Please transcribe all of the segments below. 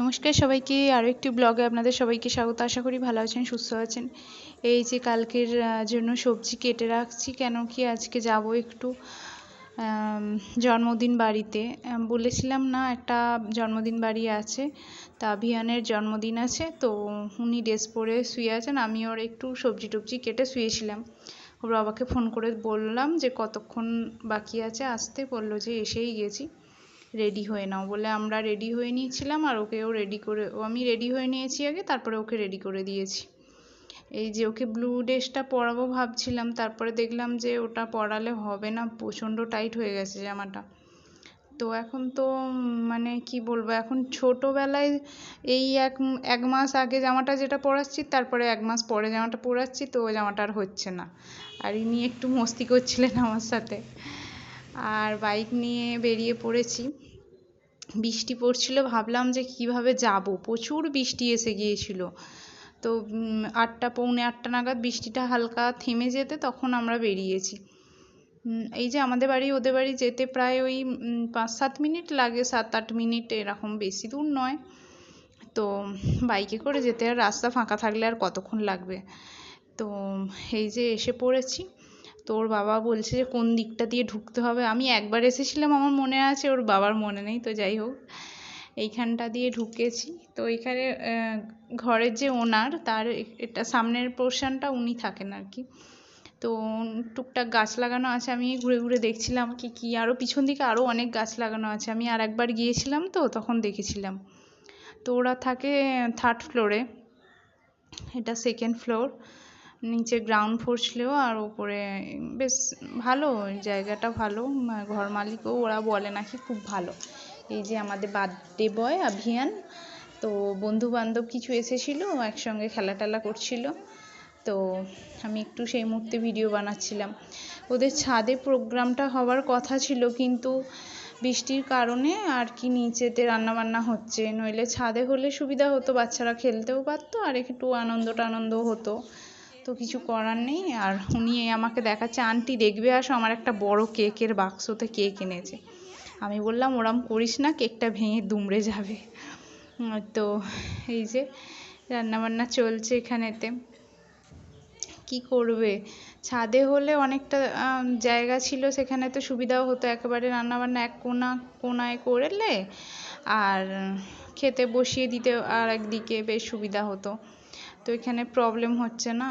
নমস্কার সবাইকে, আরও একটি ব্লগে আপনাদের সবাইকে স্বাগত। আশা করি ভালো আছেন, সুস্থ আছেন। এই যে কালকের জন্য সবজি কেটে রাখছি, কেন কি আজকে যাব একটু জন্মদিন বাড়িতে। বলেছিলাম না, একটা জন্মদিন বাড়ি আছে তা ভিয়ানের জন্মদিন আছে, তো উনি ড্রেস পরে শুয়ে আছেন, আমি ওর একটু সবজি টবজি কেটে শুয়েছিলাম। ওর বাবাকে ফোন করে বললাম যে কতক্ষণ বাকি আছে, আসতে বলল যে এসেই গেছি। রেডি হয়ে নাও। বলে আমরা রেডি হয়ে নিয়েছিলাম আর ওকেও রেডি করে, ও আমি রেডি হয়ে নিয়েছি আগে, তারপরে ওকে রেডি করে দিয়েছি। এই যে ওকে ব্লু ড্রেসটা পরাবো ভাবছিলাম, তারপরে দেখলাম যে ওটা পরালে হবে না, প্রচণ্ড টাইট হয়ে গেছে জামাটা। তো এখন তো মানে কি বলব, এখন ছোটোবেলায় এই এক এক মাস আগে জামাটা যেটা পরাচ্ছি, তারপরে এক মাস পরে জামাটা পরাচ্ছি, তো জামাটা আর হচ্ছে না। আর ইনি একটু মস্তি করছিলেন আমার সাথে। আর বাইক নিয়ে বেরিয়ে পড়েছি। বৃষ্টি পড়ছিল, ভাবলাম যে কীভাবে যাব? প্রচুর বৃষ্টি এসে গিয়েছিল। তো আটটা, পৌনে আটটা নাগাদ বৃষ্টিটা হালকা থেমে যেতে তখন আমরা বেরিয়েছি। এই যে আমাদের বাড়ি, ওদের বাড়ি যেতে প্রায় ওই পাঁচ, সাত মিনিট লাগে, সাত, আট মিনিট এরকম বেশি দূর নয়। তো, বাইকে করে যেতে আর রাস্তা ফাঁকা থাকলে আর কতক্ষণ লাগবে? তো, এই যে এসে পড়েছি। তো ওর বাবা বলছে যে, কোন দিকটা দিয়ে ঢুকতে হবে? আমি একবার এসেছিলাম, আমার মনে আছে, ওর বাবার মনে নেই, তো যাই হোক। এইখানটা দিয়ে ঢুকেছি। তো এখানে ঘরের যে ওনার, তার এটা সামনের পোর্শনটা উনি থাকেন আর কি। তো টুকটাক গাছ লাগানো আছে, আমি ঘুরে ঘুরে দেখছিলাম কি কি আরও পিছন দিকে আরও অনেক গাছ লাগানো আছে। আমি আর একবার গিয়েছিলাম তো, তখন দেখেছিলাম। তো ওরা থাকে থার্ড ফ্লোরে এটা সেকেন্ড ফ্লোর নিচে গ্রাউন্ড ফ্লোর ছিল আর ওপরে বেশ ভালো, জায়গাটা ভালো ঘর মালিকও ওরা বলে নাকি খুব ভালো। এই যে আমাদের বার্থডে বয় আভিয়ান, তো বন্ধু বান্ধব কিছু এসেছিল, একসঙ্গে খেলা টেলা করছিল। তো আমি একটু সেই মুহূর্তে ভিডিও বানাচ্ছিলাম। ওদের ছাদে প্রোগ্রামটা হওয়ার কথা ছিল, কিন্তু বৃষ্টির কারণে আর কি নিচেতে রান্নাবান্না হচ্ছে। নইলে ছাদে হলে সুবিধা হতো, বাচ্চারা খেলতেও পারতো, আর একটু আনন্দ টানন্দ হতো। তো কিছু করার নেই। আর উনি আমাকে দেখাচ্ছে, আন্টি দেখবে, আসো, আমার একটা বড় কেকের বাক্সতে কেক এনেছে। আমি বললাম, ওরম করিস না, কেকটা ভেঙে দুমড়ে যাবে। তো এই যে রান্নাবান্না চলছে এখানেতে। কি করবে? ছাদে হলে অনেকটা জায়গা ছিল, সেখানে তো সুবিধাও হতো। একেবারে রান্নাবান্না এক কোনা, কোনায় করলে আর খেতে বসিয়ে দিতে আর একদিকে বেশ সুবিধা হতো। তো এখানে প্রবলেম হচ্ছে না।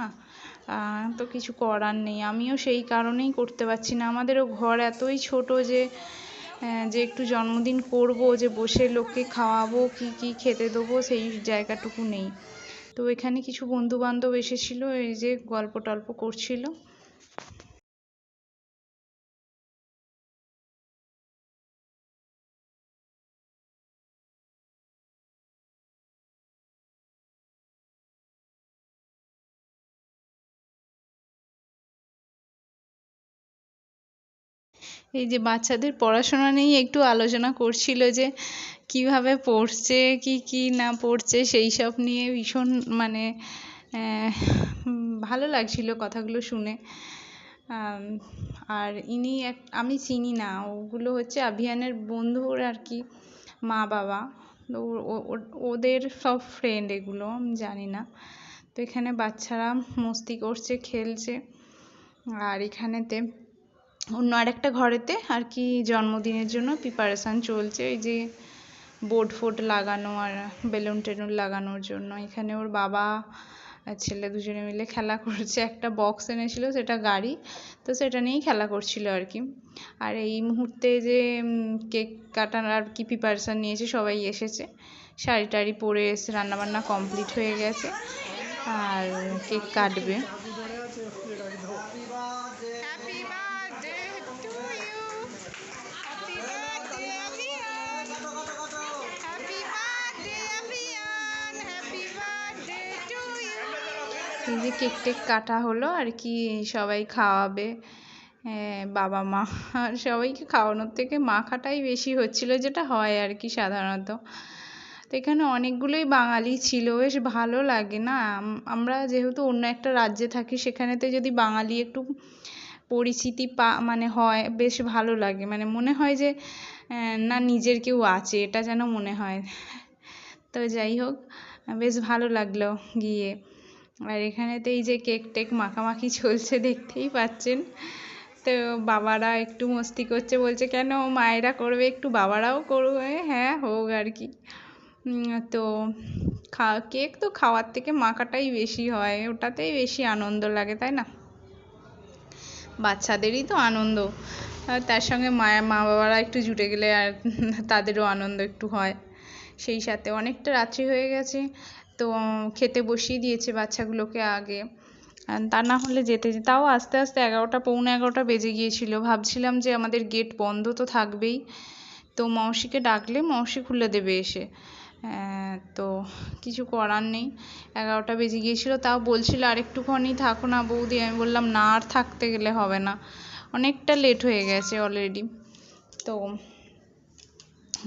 তো কিছু করার নেই। আমিও সেই কারণেই করতে পারছি না। আমাদেরও ঘর এতই ছোট যে যে একটু জন্মদিন করব, যে বসে লোককে খাওয়াবো, কি কি খেতে দেবো, সেই জায়গাটুকু নেই। তো এখানে কিছু বন্ধু বান্ধব এসেছিল, এই যে গল্প টল্প করছিল। এই যে বাচ্চাদের পড়াশোনা নিয়ে একটু আলোচনা করছিল যে কীভাবে পড়ছে, কি কি না পড়ছে, সেই সব নিয়ে ভীষণ মানে ভালো লাগছিল কথাগুলো শুনে। আর ইনি এক, আমি চিনি না, ওগুলো হচ্ছে আভিয়ানের বন্ধুর আর কি, মা বাবা। ওদের সব ফ্রেন্ড এগুলো, আমি জানি না। তো এখানে বাচ্চারা মস্তি করছে, খেলছে। আর এখানেতে অন্য আরেকটা ঘরেতে আর কি জন্মদিনের জন্য প্রিপারেশান চলছে। এই যে বোর্ড ফোর্ড লাগানো আর বেলুন টেলুন লাগানোর জন্য। এখানে ওর বাবা ছেলে দুজনে মিলে খেলা করছে। একটা বক্স এনেছিল, সেটা গাড়ি। তো সেটা নিয়েই খেলা করছিল আর কি। আর এই মুহূর্তে যে কেক কাটার আর কি প্রিপারেশান নিয়েছে, সবাই এসেছে। শাড়ি টাড়ি পরে এসে রান্নাবান্না কমপ্লিট হয়ে গেছে। আর কেক কাটবে। এই যে কেক টেক কাটা হলো আর কি, সবাই খাওয়াবে। বাবা মা আর সবাইকে খাওয়ানোর থেকে মাখাটাই বেশি হচ্ছিল যেটা হয় আর কি সাধারণত। তো এখানে অনেকগুলোই বাঙালি ছিল, বেশ ভালো লাগে না? আমরা যেহেতু অন্য একটা রাজ্যে থাকি, সেখানেতে যদি বাঙালি একটু পরিচিতি পা মানে হয়, বেশ ভালো লাগে। মানে মনে হয় যে না নিজের কেউ আছে, এটা যেন মনে হয়। তো যাই হোক, বেশ ভালো লাগল গিয়ে। আর এখানে তো এই যে কেক টেক মাখামাখি চলছে, দেখতেই পাচ্ছেন। তো বাবারা একটু মস্তি করছে, বলছে, কেন মায়েরা করবে একটু, বাবারাও করবে? হ্যাঁ হোক আর কি। তো খা, কেক তো খাওয়ার থেকে মাখাটাই বেশি হয়, ওটাতেই বেশি আনন্দ লাগে, তাই না? বাচ্চাদেরই তো আনন্দ। তার সঙ্গে মায়া মা বাবারা একটু জুটে গেলে আর তাদেরও আনন্দ একটু হয়। সেই সাথে অনেকটা রাত্রি হয়ে গেছে তো খেতে বসিয়ে দিয়েছে বাচ্চাগুলোকে আগে। তা না হলে যেতে তাও আস্তে আস্তে এগারোটা, পৌনে এগারোটা বেজে গিয়েছিল। ভাবছিলাম যে আমাদের গেট বন্ধ তো থাকবেই। তো মৌসিকে ডাকলে মৌসি খুলে দেবে এসে। তো কিছু করার নেই। এগারোটা বেজে গিয়েছিল, তাও বলছিল আর একটুখানি থাকো না বৌদি। আমি বললাম, না, আর থাকতে গেলে হবে না। অনেকটা লেট হয়ে গেছে অলরেডি তো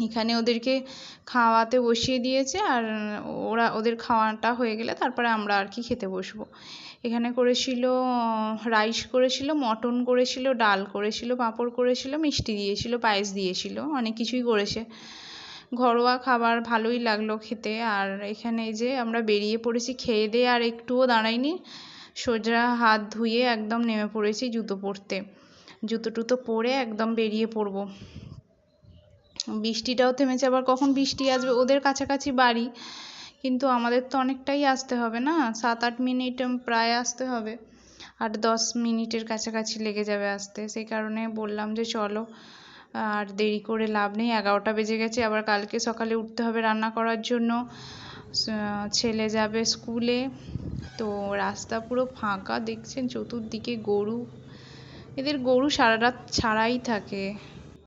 এখানে ওদেরকে খাওয়াতে বসিয়ে দিয়েছে আর ওরা, ওদের খাওয়াটা হয়ে গেলে তারপরে আমরা আর কি খেতে বসবো। এখানে করেছিল রাইস করেছিল, মটন করেছিল, ডাল করেছিল, পাঁপড় করেছিল, মিষ্টি দিয়েছিল, পায়েস দিয়েছিল, অনেক কিছুই করেছে। ঘরোয়া খাবার ভালোই লাগল খেতে। আর এখানে যে আমরা বেরিয়ে পড়েছি, খেয়ে দিয়ে আর একটুও দাঁড়াইনি। সোজা হাত ধুয়ে একদম নেমে পড়েছি জুতো পরতে। জুতো টুতো পরে একদম বেরিয়ে পড়ব। বৃষ্টিটাও থেমেছে, আবার কখন বৃষ্টি আসবে? ওদের কাছাকাছি বাড়ি, কিন্তু আমাদের তো অনেকটাই আসতে হবে না? সাত আট মিনিট প্রায় আসতে হবে। আট দশ মিনিটের কাছাকাছি লেগে যাবে আসতে। সেই কারণে বললাম যে চলো, আর দেরি করে লাভ নেই। এগারোটা বেজে গেছে, আবার কালকে সকালে উঠতে হবে রান্না করার জন্য। ছেলে যাবে স্কুলে, তো রাস্তা পুরো ফাঁকা, দেখছেন? চতুর্দিকে গরু। এদের গরু সারা রাত ছাড়াই থাকে।